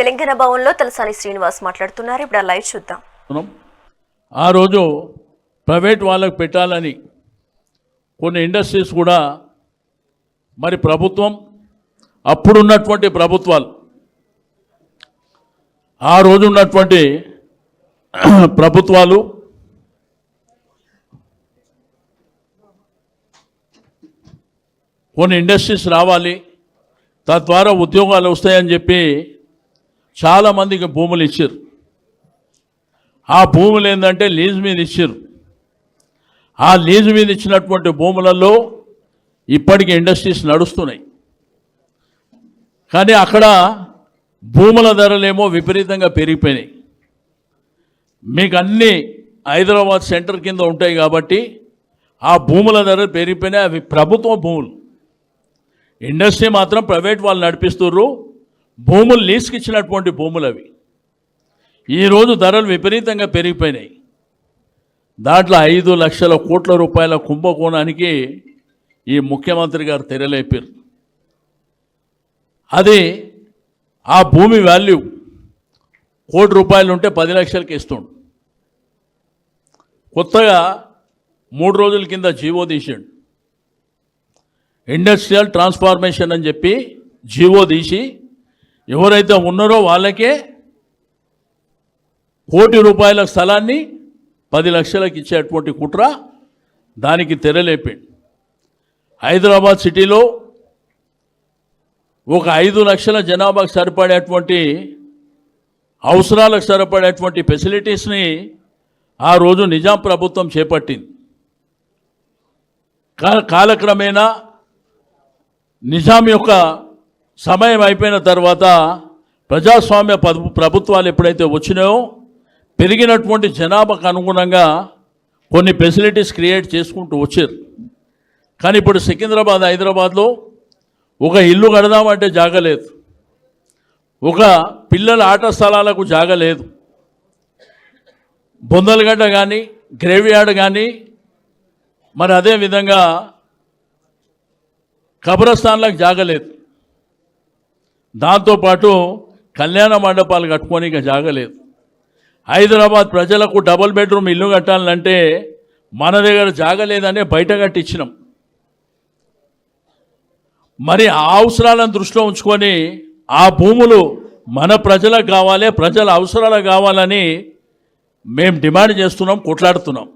తెలంగాణ భవన్లో తలసాని శ్రీనివాస్ మాట్లాడుతున్నారు. ఇప్పుడు ఆ లైవ్ చూద్దాం. మనం ఆ రోజు ప్రైవేట్ వాళ్ళకు పెట్టాలని కొన్ని ఇండస్ట్రీస్ కూడా మరి ప్రభుత్వం అప్పుడున్నటువంటి ప్రభుత్వాలు ఆ రోజు ఉన్నటువంటి ప్రభుత్వాలు కొన్ని ఇండస్ట్రీస్ రావాలి తద్వారా ఉద్యోగాలు వస్తాయని చెప్పి చాలామందికి భూములు ఇచ్చారు. ఆ భూములు ఏంటంటే లీజ్ మీద ఇచ్చారు. ఆ లీజ్ మీద ఇచ్చినటువంటి భూములలో ఇప్పటికీ ఇండస్ట్రీస్ నడుస్తున్నాయి. కానీ అక్కడ భూముల ధరలేమో విపరీతంగా పెరిగిపోయినాయి. మీకు అన్నీ హైదరాబాద్ సెంటర్ కింద ఉంటాయి కాబట్టి ఆ భూముల ధరలు పెరిగిపోయినాయి. అవి ప్రభుత్వ భూములు. ఇండస్ట్రీ మాత్రం ప్రైవేట్ వాళ్ళు నడిపిస్తున్నారు భూములు లీజ్కి ఇచ్చినటువంటి భూములు అవి. ఈరోజు ధరలు విపరీతంగా పెరిగిపోయినాయి. దాంట్లో ఐదు లక్షల కోట్ల రూపాయల కుంభకోణానికి ఈ ముఖ్యమంత్రి గారు తెరలేపారు. అది ఆ భూమి వాల్యూ కోటి రూపాయలు ఉంటే పది లక్షలకి ఇస్తుండు. కొత్తగా మూడు రోజుల కింద జీవో తీసాడు. ఇండస్ట్రియల్ ట్రాన్స్ఫార్మేషన్ అని చెప్పి జీవో తీసి ఎవరైతే ఉన్నారో వాళ్ళకే కోటి రూపాయల స్థలాన్ని పది లక్షలకు ఇచ్చేటువంటి కుట్ర దానికి తెరలేపాడు. హైదరాబాద్ సిటీలో ఒక ఐదు లక్షల జనాభాకు సరిపడేటువంటి అవసరాలకు సరిపడేటువంటి ఫెసిలిటీస్ని ఆ రోజు నిజాం ప్రభుత్వం చేపట్టింది. కాలక్రమేణా నిజాం యొక్క సమయం అయిపోయిన తర్వాత ప్రజాస్వామ్య ప్రభుత్వాలు ఎప్పుడైతే వచ్చినాయో పెరిగినటువంటి జనాభాకు అనుగుణంగా కొన్ని ఫెసిలిటీస్ క్రియేట్ చేసుకుంటూ వచ్చారు. కానీ ఇప్పుడు సికింద్రాబాద్ హైదరాబాద్లో ఒక ఇల్లు కడదామంటే జాగలేదు. ఒక పిల్లల ఆట స్థలాలకు జాగలేదు. బొందలగడ్డ కానీ గ్రేవ్యార్డ్ కానీ మరి అదే విధంగా కబ్రస్థాన్లకు జాగలేదు. దాంతోపాటు కళ్యాణ మండపాలు కట్టుకోనికి జాగలేదు. హైదరాబాద్ ప్రజలకు డబుల్ బెడ్రూమ్ ఇల్లు కట్టాలంటే మన దగ్గర జాగలేదనే బయట కట్టించినాం. మరి ఆ అవసరాలను దృష్టిలో ఉంచుకొని ఆ భూములు మన ప్రజలకు కావాలి ప్రజల అవసరాలకు కావాలని మేము డిమాండ్ చేస్తున్నాం కొట్లాడుతున్నాం.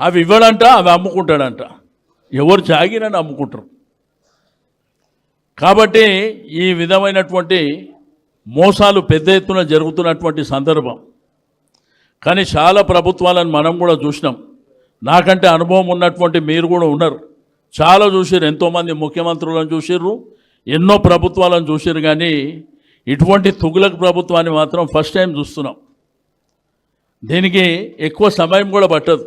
అవి ఇవ్వడంట అవి అమ్ముకుంటాడంట. ఎవరు జాగిరని అమ్ముకుంటారు. కాబట్టి ఈ విధమైనటువంటి మోసాలు పెద్ద ఎత్తున జరుగుతున్నటువంటి సందర్భం. కానీ చాలా ప్రభుత్వాలను మనం కూడా చూసినాం. నాకంటే అనుభవం ఉన్నటువంటి మీరు కూడా ఉన్నారు. చాలా చూసారు ఎంతోమంది ముఖ్యమంత్రులను చూసిర్రు ఎన్నో ప్రభుత్వాలను చూసారు కానీ ఇటువంటి తుగులకు ప్రభుత్వాన్ని మాత్రం ఫస్ట్ టైం చూస్తున్నాం. దీనికి ఎక్కువ సమయం కూడా పట్టదు.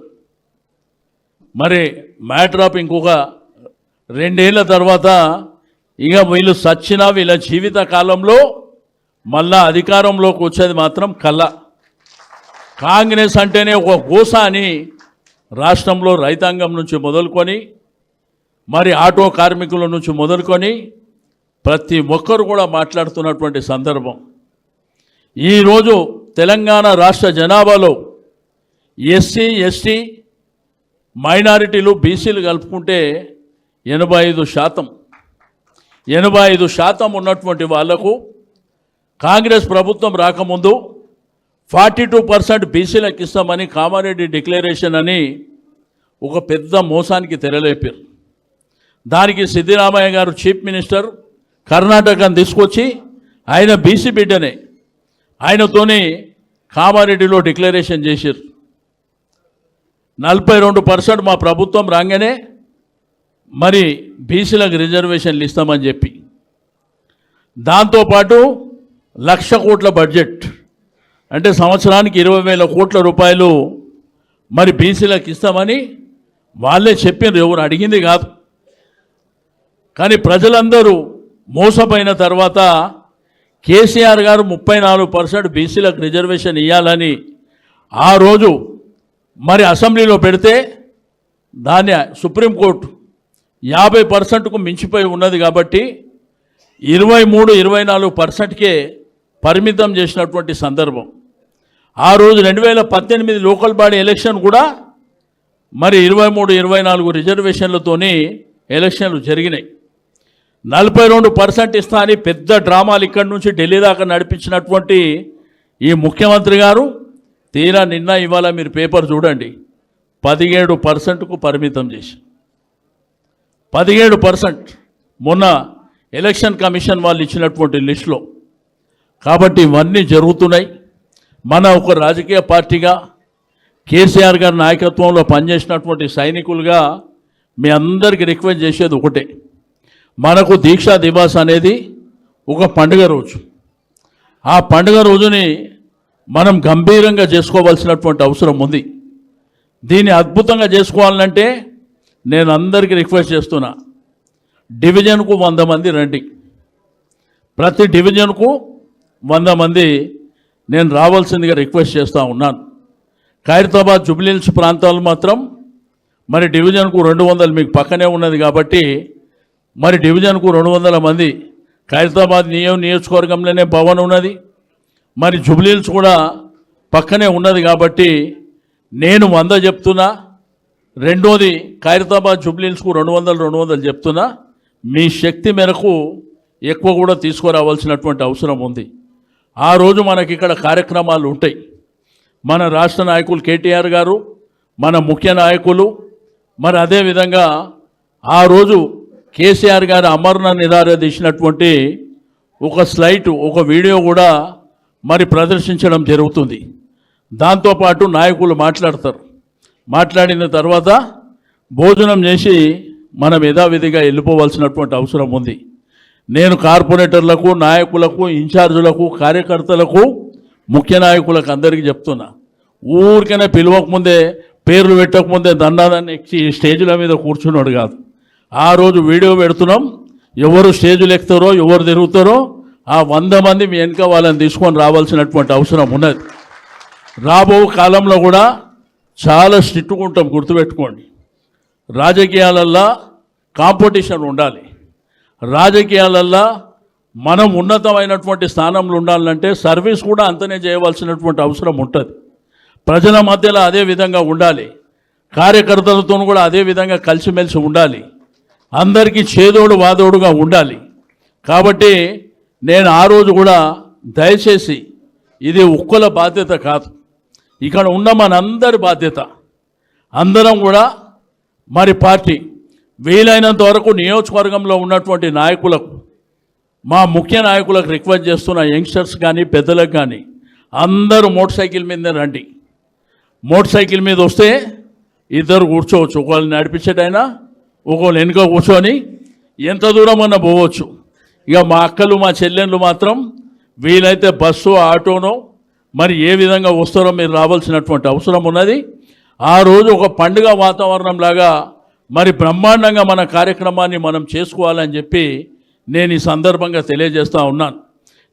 మరి మ్యాటర్ ఆఫ్ ఇంకొక రెండేళ్ళ తర్వాత ఇక వీళ్ళు సచ్చిన వీళ్ళ జీవిత కాలంలో మళ్ళా అధికారంలోకి వచ్చేది మాత్రం కళ్ళ కాంగ్రెస్ అంటేనే ఒక గోస అని రాష్ట్రంలో రైతాంగం నుంచి మొదలుకొని మరి ఆటో కార్మికుల నుంచి మొదలుకొని ప్రతి ఒక్కరు కూడా మాట్లాడుతున్నటువంటి సందర్భం. ఈరోజు తెలంగాణ రాష్ట్ర జనాభాలో ఎస్సీ ఎస్టీ మైనారిటీలు బీసీలు కలుపుకుంటే ఎనభై ఐదు శాతం. ఎనభై ఐదు శాతం ఉన్నటువంటి వాళ్ళకు కాంగ్రెస్ ప్రభుత్వం రాకముందు ఫార్టీ టూ పర్సెంట్ బీసీలకు ఇస్తామని కామారెడ్డి డిక్లరేషన్ అని ఒక పెద్ద మోసానికి తెరలేపారు. దానికి సిద్ధిరామయ్య గారు చీఫ్ మినిస్టర్ కర్ణాటకను తీసుకొచ్చి ఆయన బీసీ బిడ్డనే ఆయనతోని కామారెడ్డిలో డిక్లరేషన్ చేశారు. నలభై రెండు పర్సెంట్ మా ప్రభుత్వం రాగానే మరి బీసీలకు రిజర్వేషన్లు ఇస్తామని చెప్పి. దాంతోపాటు లక్ష కోట్ల బడ్జెట్. అంటే సంవత్సరానికి ఇరవై వేల కోట్ల రూపాయలు మరి బీసీలకు ఇస్తామని వాళ్ళే చెప్పారు ఎవరు అడిగింది కాదు. కానీ ప్రజలందరూ మోసపోయిన తర్వాత కేసీఆర్ గారు ముప్పై నాలుగు పర్సెంట్ బీసీలకు రిజర్వేషన్ ఇవ్వాలని ఆ రోజు మరి అసెంబ్లీలో పెడితే దాన్ని సుప్రీంకోర్టు యాభై పర్సెంట్కు మించిపోయి ఉన్నది కాబట్టి ఇరవై మూడు ఇరవై నాలుగు పర్సెంట్కే పరిమితం చేసినటువంటి సందర్భం. ఆ రోజు రెండు వేల పద్దెనిమిది లోకల్ బాడీ ఎలక్షన్ కూడా మరి ఇరవై మూడు ఇరవై నాలుగు రిజర్వేషన్లతోని ఎలక్షన్లు జరిగినాయి. నలభై రెండు పర్సెంట్ ఇస్తా అని పెద్ద డ్రామాలు ఇక్కడి నుంచి ఢిల్లీ దాకా నడిపించినటువంటి ఈ ముఖ్యమంత్రి గారు తీరా నిన్న ఇవాళ మీరు పేపర్ చూడండి పదిహేడు పర్సెంట్కు పరిమితం చేసి పదిహేడు పర్సెంట్ మొన్న ఎలక్షన్ కమిషన్ వాళ్ళు ఇచ్చినటువంటి లిస్టులో. కాబట్టి ఇవన్నీ జరుగుతున్నాయి. మన ఒక రాజకీయ పార్టీగా కేసీఆర్ గారి నాయకత్వంలో పనిచేసినటువంటి సైనికులుగా మీ అందరికీ రిక్వెస్ట్ చేసేది ఒకటే. మనకు దీక్షా దివాస్ అనేది ఒక పండుగ రోజు. ఆ పండుగ రోజుని మనం గంభీరంగా చేసుకోవాల్సినటువంటి అవసరం ఉంది. దీన్ని అద్భుతంగా చేసుకోవాలంటే నేను అందరికీ రిక్వెస్ట్ చేస్తున్నా. డివిజన్కు వంద మంది రండి. ప్రతి డివిజన్కు వంద మంది నేను రావాల్సిందిగా రిక్వెస్ట్ చేస్తూ ఉన్నాను. ఖైరతాబాద్ జుబ్లీహిల్స్ ప్రాంతాలు మాత్రం మరి డివిజన్కు రెండు వందలు మీకు పక్కనే ఉన్నది కాబట్టి మరి డివిజన్కు రెండు వందల మంది ఖైరతాబాద్ నియో నియోజకవర్గంలోనే భవన్ ఉన్నది. మరి జుబ్లీహిల్స్ కూడా పక్కనే ఉన్నది కాబట్టి నేను వంద చెప్తున్నా. రెండోది ఖైరతాబాద్ జుబ్లీన్స్కు రెండు వందలు రెండు వందలు చెప్తున్నా మీ శక్తి మేరకు ఎక్కువ కూడా తీసుకురావాల్సినటువంటి అవసరం ఉంది. ఆ రోజు మనకి ఇక్కడ కార్యక్రమాలు ఉంటాయి. మన రాష్ట్ర నాయకులు కేటీఆర్ గారు మన ముఖ్య నాయకులు మరి అదేవిధంగా ఆ రోజు కేసీఆర్ గారు అమరణ నిరారదీసినటువంటి ఒక స్లైట్ ఒక వీడియో కూడా మరి ప్రదర్శించడం జరుగుతుంది. దాంతోపాటు నాయకులు మాట్లాడతారు. మాట్లాడిన తర్వాత భోజనం చేసి మనం యథావిధిగా వెళ్ళిపోవాల్సినటువంటి అవసరం ఉంది. నేను కార్పొరేటర్లకు నాయకులకు ఇన్ఛార్జులకు కార్యకర్తలకు ముఖ్య నాయకులకు అందరికీ చెప్తున్నా. ఊరికైనా పిలవకముందే పేర్లు పెట్టకముందే దండాదాన్ని ఎక్కి స్టేజ్ల మీద కూర్చున్నాడు కాదు. ఆ రోజు వీడియో పెడుతున్నాం. ఎవరు స్టేజులు ఎక్కుతారో ఎవరు తిరుగుతారో ఆ వంద మంది మీ వెనుక వాళ్ళని తీసుకొని రావాల్సినటువంటి అవసరం ఉన్నది. రాబో కాలంలో కూడా చాలా స్ట్రిక్ట్గా ఉంటాం గుర్తుపెట్టుకోండి. రాజకీయాలల్లా కాంపిటీషన్ ఉండాలి. రాజకీయాలల్లా మనం ఉన్నతమైనటువంటి స్థానంలో ఉండాలంటే సర్వీస్ కూడా అంతనే చేయవలసినటువంటి అవసరం ఉంటుంది. ప్రజల మధ్యలో అదే విధంగా ఉండాలి. కార్యకర్తలతో కూడా అదే విధంగా కలిసిమెలిసి ఉండాలి. అందరికీ చేదోడు వాదోడుగా ఉండాలి. కాబట్టి నేను ఆ రోజు కూడా దయచేసి ఇది ఒక్కల బాధ్యత కాదు. ఇక్కడ ఉన్న మనందరి బాధ్యత. అందరం కూడా మరి పార్టీ వీలైనంత వరకు నియోజకవర్గంలో ఉన్నటువంటి నాయకులకు మా ముఖ్య నాయకులకు రిక్వెస్ట్ చేస్తున్న యంగ్స్టర్స్ కానీ పెద్దలకు కానీ అందరూ మోటార్ సైకిల్ మీదనే రండి. మోటార్ సైకిల్ మీద వస్తే ఇద్దరు కూర్చోవచ్చు. ఒకళ్ళు నడిపించేటైనా ఒకళ్ళు వెనుక కూర్చొని ఎంత దూరం అన్నా పోవచ్చు. ఇక మా అక్కలు మా చెల్లెళ్ళు మాత్రం వీలైతే బస్సు ఆటోనో మరి ఏ విధంగా వస్తారో మీరు రావాల్సినటువంటి అవసరం ఉన్నది? ఆ రోజు ఒక పండుగ వాతావరణం లాగా మరి బ్రహ్మాండంగా మన కార్యక్రమాన్ని మనం చేసుకోవాలని చెప్పి నేను ఈ సందర్భంగా తెలియజేస్తూ ఉన్నాను.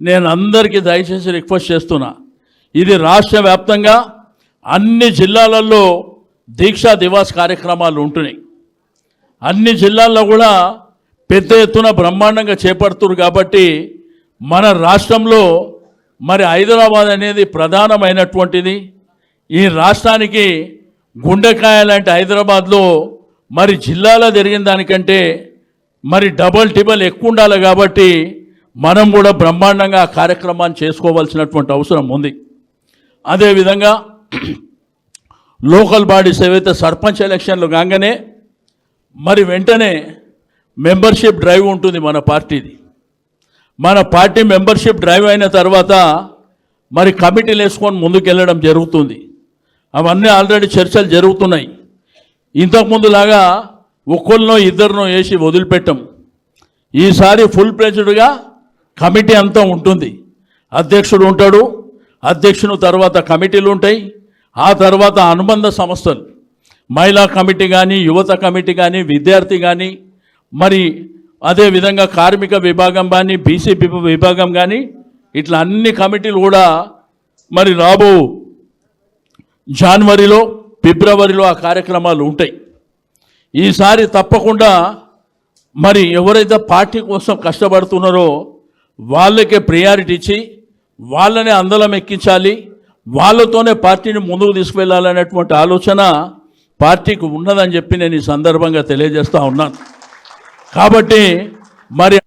నేను అందరికీ దయచేసి రిక్వెస్ట్ చేస్తున్నా. ఇది రాష్ట్ర వ్యాప్తంగా అన్ని జిల్లాలలో దీక్షా దివాస్ కార్యక్రమాలు ఉంటున్నాయి. అన్ని జిల్లాల్లో కూడా పెద్ద ఎత్తున బ్రహ్మాండంగా చేపడుతున్నారు కాబట్టి మన రాష్ట్రంలో మరి హైదరాబాద్ అనేది ప్రధానమైనటువంటిది. ఈ రాష్ట్రానికి గుండెకాయ లాంటి హైదరాబాద్లో మరి జిల్లాలో జరిగిన దానికంటే మరి డబల్ టిబల్ ఎక్కువ ఉండాలి కాబట్టి మనం కూడా బ్రహ్మాండంగా ఆ కార్యక్రమాన్ని చేసుకోవాల్సినటువంటి అవసరం ఉంది. అదేవిధంగా లోకల్ బాడీస్ ఏవైతే సర్పంచ్ ఎలక్షన్లు కాగానే మరి వెంటనే మెంబర్షిప్ డ్రైవ్ ఉంటుంది మన పార్టీది. మన పార్టీ మెంబర్షిప్ డ్రైవ్ అయిన తర్వాత మరి కమిటీలు వేసుకొని ముందుకెళ్ళడం జరుగుతుంది. అవన్నీ ఆల్రెడీ చర్చలు జరుగుతున్నాయి. ఇంతకుముందులాగా ఒక్కరినో ఇద్దరినో వేసి వదిలిపెట్టం. ఈసారి ఫుల్ ప్లేజ్డ్గా కమిటీ అంతా ఉంటుంది. అధ్యక్షుడు ఉంటాడు. అధ్యక్షుని తర్వాత కమిటీలు ఉంటాయి. ఆ తర్వాత అనుబంధ సంస్థలు. మహిళా కమిటీ కానీ యువత కమిటీ కానీ విద్యార్థి కానీ మరి అదేవిధంగా కార్మిక విభాగం కానీ బీసీ విభాగం కానీ ఇట్లా అన్ని కమిటీలు కూడా మరి రాబో జనవరిలో ఫిబ్రవరిలో ఆ కార్యక్రమాలు ఉంటాయి. ఈసారి తప్పకుండా మరి ఎవరైతే పార్టీ కోసం కష్టపడుతున్నారో వాళ్ళకే ప్రియారిటీ ఇచ్చి వాళ్ళని అందలం ఎక్కించాలి వాళ్ళతోనే పార్టీని ముందుకు తీసుకువెళ్ళాలనేటువంటి ఆలోచన పార్టీకి ఉన్నదని చెప్పి నేను ఈ సందర్భంగా తెలియజేస్తూ ఉన్నాను. కాబట్టి మరి